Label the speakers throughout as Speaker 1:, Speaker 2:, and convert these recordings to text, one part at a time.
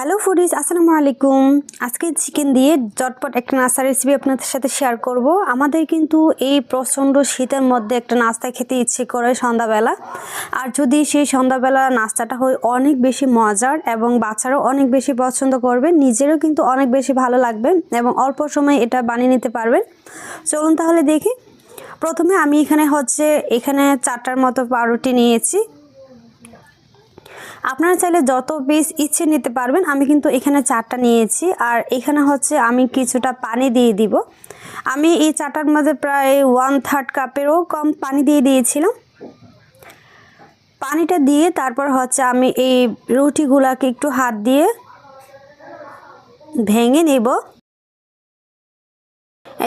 Speaker 1: Hello foodies আসসালামু আলাইকুম। আজকে চিকেন দিয়ে জটপট একটা নাস্তা রেসিপি আপনাদের সাথে শেয়ার করব। আমাদের কিন্তু এই প্রচণ্ড শীতের মধ্যে একটা নাস্তা খেতে ইচ্ছে করে সন্ধ্যাবেলা। আর যদি সেই সন্ধ্যাবেলা নাস্তাটা হয়, অনেক বেশি মজার এবং বাচ্চারাও অনেক বেশি পছন্দ করবে, নিজেরও কিন্তু অনেক বেশি ভালো লাগবে এবং অল্প সময় এটা বানিয়ে নিতে পারবেন। চলুন তাহলে দেখি। প্রথমে আমি এখানে হচ্ছে, এখানে চারটার মতো পাউরুটি নিয়েছি। আপনারা চাইলে যত পিস ইচ্ছে নিতে পারবেন, আমি কিন্তু এখানে চারটা নিয়েছি। আর এখানে হচ্ছে আমি কিছুটা পানি দিয়ে দিব। আমি এই চারটার মধ্যে প্রায় ওয়ান থার্ড কাপেরও কম পানি দিয়ে দিয়েছিলাম। পানিটা দিয়ে তারপর হচ্ছে আমি এই রুটিগুলাকে একটু হাত দিয়ে ভেঙে নেব।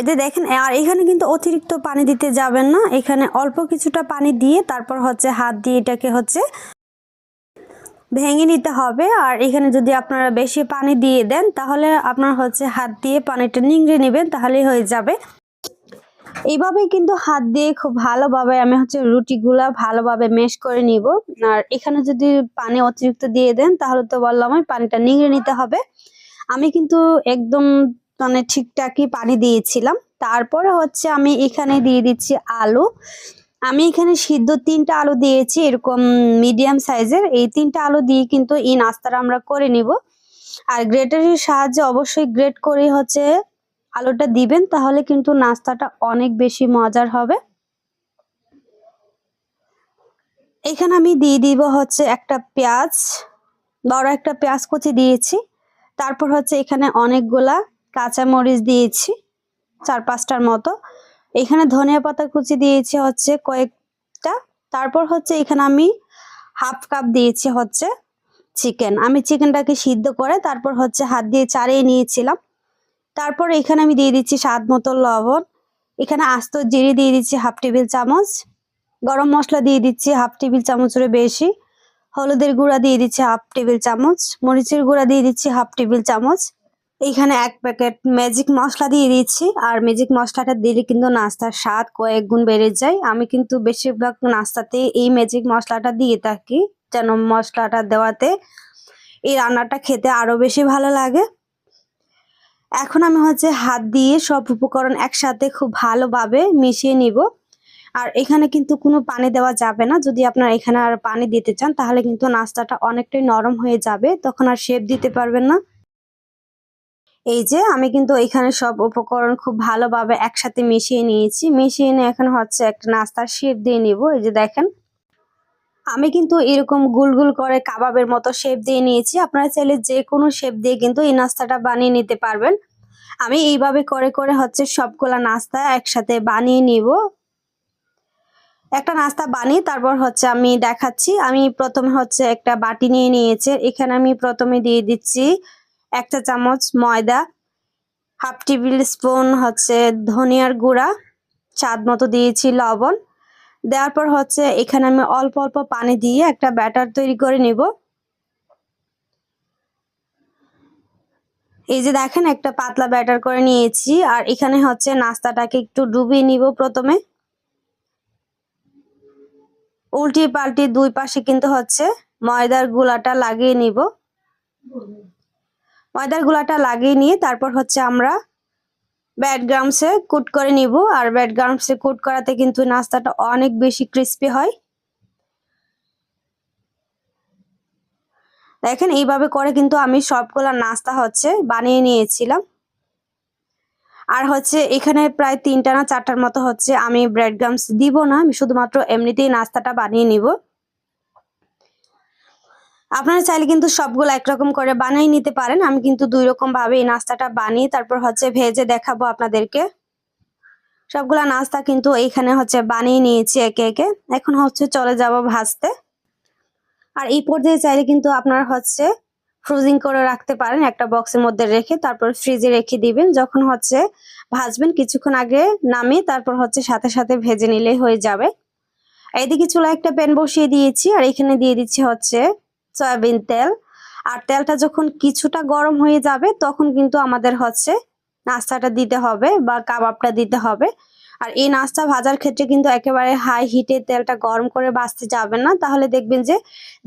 Speaker 1: যে দেখেন, আর এখানে কিন্তু অতিরিক্ত পানি দিতে যাবেন না। এখানে অল্প কিছুটা পানি দিয়ে তারপর হচ্ছে হাত দিয়ে এটাকে হচ্ছে ভেঙে নিতে হবে। আর এখানে যদি আপনারা বেশি পানি দিয়ে দেন, তাহলে আপনার হচ্ছে হাত দিয়ে পানিটা নিংড়ে নেবেন, তাহলেই হয়ে যাবে। এইভাবেই কিন্তু হাত দিয়ে খুব ভালোভাবে আমি হচ্ছে রুটিগুলা ভালোভাবে মেশ করে নিব। আর এখানে যদি পানি অতিরিক্ত দিয়ে দেন, তাহলে তো বললাম পানিটা নিংড়ে নিতে হবে। আমি কিন্তু একদম মানে ঠিকঠাকই পানি দিয়েছিলাম। তারপরে হচ্ছে আমি এখানে দিয়ে দিচ্ছি আলু। আমি এখানে সিদ্ধ তিনটা আলু দিয়েছি, এরকম মিডিয়াম সাইজের এই তিনটা আলু দিয়ে কিন্তু এই নাস্তাটা আমরা করে নিব। আর গ্রেটারের সাহায্যে অবশ্যই গ্রেট করে হচ্ছে আলুটা দিবেন, তাহলে কিন্তু নাস্তাটা অনেক বেশি মজার হবে। এখানে আমি দিয়ে দিব হচ্ছে একটা পেঁয়াজ, বড় একটা পেঁয়াজ কুচি দিয়েছি। তারপর হচ্ছে এখানে অনেকগুলা কাঁচামরিচ দিয়েছি, চার পাঁচটার মতো। এখানে ধনিয়া পাতা কুচি দিয়েছি হচ্ছে কয়েকটা। তারপর হচ্ছে এখানে আমি হাফ কাপ দিয়েছি হচ্ছে চিকেন। আমি চিকেনটাকে সিদ্ধ করে তারপর হচ্ছে হাত দিয়ে চাড়িয়ে নিয়েছিলাম। তারপর এখানে আমি দিয়ে দিচ্ছি স্বাদ মতো লবণ। এখানে আস্ত জিরে দিয়ে দিচ্ছি হাফ টেবিল চামচ। গরম মশলা দিয়ে দিচ্ছি হাফ টেবিল চামচের বেশি। হলুদের গুঁড়া দিয়ে দিচ্ছি হাফ টেবিল চামচ। মরিচের গুঁড়া দিয়ে দিচ্ছি হাফ টেবিল চামচ। এইখানে এক প্যাকেট ম্যাজিক মশলা দিয়ে দিচ্ছি আর ম্যাজিক মশলাটা দিলে কিন্তু নাস্তার স্বাদ কয়েক গুণ বেড়ে যায়। আমি কিন্তু বেশিরভাগ নাস্তাতে এই ম্যাজিক মশলাটা দিয়ে থাকি, যেন মশলাটা দেওয়াতে এই রান্নাটা খেতে আরও বেশি ভালো লাগে। এখন আমি হচ্ছে হাত দিয়ে সব উপকরণ একসাথে খুব ভালোভাবে মিশিয়ে নিব। আর এখানে কিন্তু কোনো পানি দেওয়া যাবে না। যদি আপনার এখানে আর পানি দিতে চান, তাহলে কিন্তু নাস্তাটা অনেকটাই নরম হয়ে যাবে। তখন আর শেপ দিতে পারবেন না। এই যে আমি কিন্তু এখানে সব উপকরণ খুব ভালোভাবে একসাথে মিশিয়ে নিয়েছি। মিশিয়ে নিয়ে এখন হচ্ছে একটা নাস্তার শেপ দিয়ে নিব। এই যে দেখেন। আমি কিন্তু এরকম গুল গুল করে কাবাবের মতো শেপ দিয়ে নিয়েছি। আপনারা চাইলে যে কোনো শেপ দিয়ে কিন্তু এই নাস্তাটা বানিয়ে নিতে পারবেন। আমি এইভাবে করে করে হচ্ছে সবগুলা নাস্তা একসাথে বানিয়ে নিব। একটা নাস্তা বানিয়ে তারপর হচ্ছে আমি দেখাচ্ছি। আমি প্রথমে হচ্ছে একটা বাটি নিয়ে নিয়েছি। এখানে আমি প্রথমে দিয়ে দিচ্ছি এক চা চামচ ময়দা, হাফ টেবিল স্পুন হচ্ছে ধনিয়ার গুঁড়া, স্বাদ মতো দিয়েছি লবণ। দেওয়ার পর হচ্ছে এখানে আমি অল্প অল্প পানি দিয়ে একটা ব্যাটার তৈরি করে নিব। এই যে দেখেন একটা পাতলা ব্যাটার করে নিয়েছি আর এখানে হচ্ছে নাস্তাটাকে একটু ডুবিয়ে নিব প্রথমে। উল্টি পাল্টি দুই পাশে কিন্তু হচ্ছে ময়দার গুলাটা লাগিয়ে নিব। ময়দার গুলাটা লাগিয়ে নিয়ে তারপর হচ্ছে আমরা ব্যাড গ্রামসে কুট করে নিব। আর ব্যাড গ্রামসে কুট করাতে কিন্তু নাস্তাটা অনেক বেশি ক্রিস্পি হয়। দেখেন, এইভাবে করে কিন্তু আমি সবগুলা নাস্তা হচ্ছে বানিয়ে নিয়েছিলাম। আর হচ্ছে এখানে প্রায় তিনটা না চারটার মতো হচ্ছে আমি ব্রেড গ্রামস দিব না। আমি শুধুমাত্র এমনিতেই নাস্তাটা বানিয়ে নিব। আপনারা চাইলে কিন্তু সবগুলো একরকম করে বানিয়ে নিতে পারেন। আমি কিন্তু দুই রকম ভাবে এই নাস্তাটা বানিয়ে তারপর হচ্ছে ভেজে দেখাবো আপনাদেরকে। সবগুলা নাস্তা কিন্তু এইখানে হচ্ছে বানিয়ে নিয়েছি একে একে। এখন হচ্ছে চলে যাব ভাজতে। আর এই পর্যায়ে চাইলে কিন্তু আপনারা হচ্ছে ফ্রোজিং করে রাখতে পারেন একটা বক্সের মধ্যে রেখে, তারপর ফ্রিজে রেখে দিবেন। যখন হচ্ছে ভাজবেন কিছুক্ষণ আগে নামিয়ে তারপর হচ্ছে সাথে সাথে ভেজে নিলে হয়ে যাবে। এইদিকে চুলা একটা প্যান বসিয়ে দিয়েছি আর এখানে দিয়ে দিচ্ছি হচ্ছে সয়াবিন তেল। আর তেলটা যখন কিছুটা গরম হয়ে যাবে, তখন কিন্তু আমাদের হচ্ছে নাস্তাটা দিতে হবে বা কাবাবটা দিতে হবে। আর এই নাস্তা ভাজার ক্ষেত্রে কিন্তু একেবারে হাই হিটে তেলটা গরম করে বাঁচতে যাবেন না। তাহলে দেখবেন যে,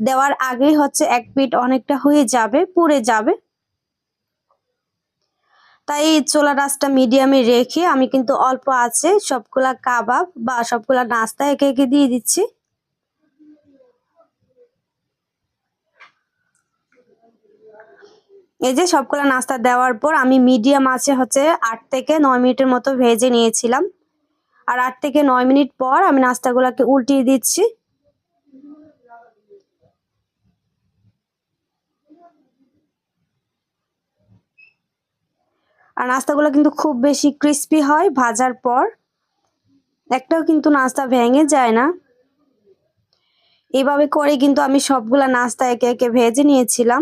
Speaker 1: দেওয়ার আগেই হচ্ছে এক পিট অনেকটা হয়ে যাবে, পুড়ে যাবে। তাই চোলা রাসটা মিডিয়ামে রেখে আমি কিন্তু অল্প আছে সবগুলা কাবাব বা সবগুলা নাস্তা একে একে দিয়ে দিচ্ছি। এই যে সবগুলা নাস্তা দেওয়ার পর আমি মিডিয়াম আছে হচ্ছে আট থেকে নয় মিনিটের মতো ভেজে নিয়েছিলাম। আর আট থেকে নয় মিনিট পর আমি নাস্তাগুলোকে উল্টিয়ে দিচ্ছি। আর নাস্তাগুলো কিন্তু খুব বেশি ক্রিস্পি হয় ভাজার পর। একটাও কিন্তু নাস্তা ভেঙে যায় না। এভাবে করে কিন্তু আমি সবগুলা নাস্তা একে একে ভেজে নিয়েছিলাম।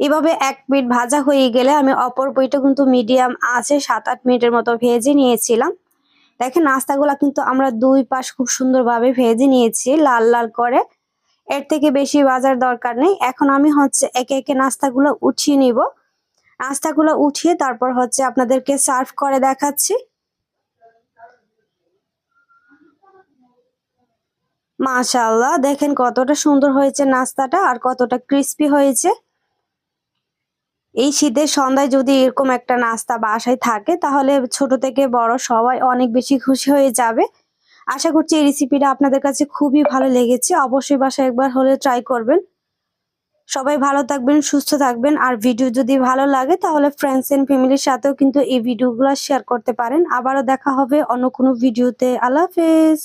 Speaker 1: এভাবে এক মিনিট ভাজা হয়ে গেলে আমি অপর বইটা কিন্তু মিডিয়াম আছে সাত আট মিনিটের মতো ভেজে নিয়েছিলাম। দেখেন নাস্তাগুলা কিন্তু আমরা দুই পাশ খুব সুন্দরভাবে ভেজে নিয়েছি, লাল লাল করে। এর থেকে বেশি বাজার দরকার নেই। এখন আমি হচ্ছে একে একে নাস্তাগুলো উঠিয়ে নিব। নাস্তাগুলো উঠিয়ে তারপর হচ্ছে আপনাদেরকে সার্ভ করে দেখাচ্ছি। মাশাআল্লাহ, দেখেন কতটা সুন্দর হয়েছে নাস্তাটা আর কতটা ক্রিস্পি হয়েছে। এই শীতের সন্ধ্যায় যদি এরকম একটা নাস্তা বাসায় থাকে, তাহলে ছোট থেকে বড় সবাই অনেক বেশি খুশি হয়ে যাবে। আশা করছি এই রেসিপিটা আপনাদের কাছে খুবই ভালো লেগেছে। অবশ্যই বাসায় একবার হলে ট্রাই করবেন। সবাই ভালো থাকবেন, সুস্থ থাকবেন। আর ভিডিও যদি ভালো লাগে, তাহলে ফ্রেন্ডস এন্ড ফ্যামিলির সাথেও কিন্তু এই ভিডিওগুলো শেয়ার করতে পারেন। আবারও দেখা হবে অন্য কোনো ভিডিওতে আল্লাহ হাফেজ।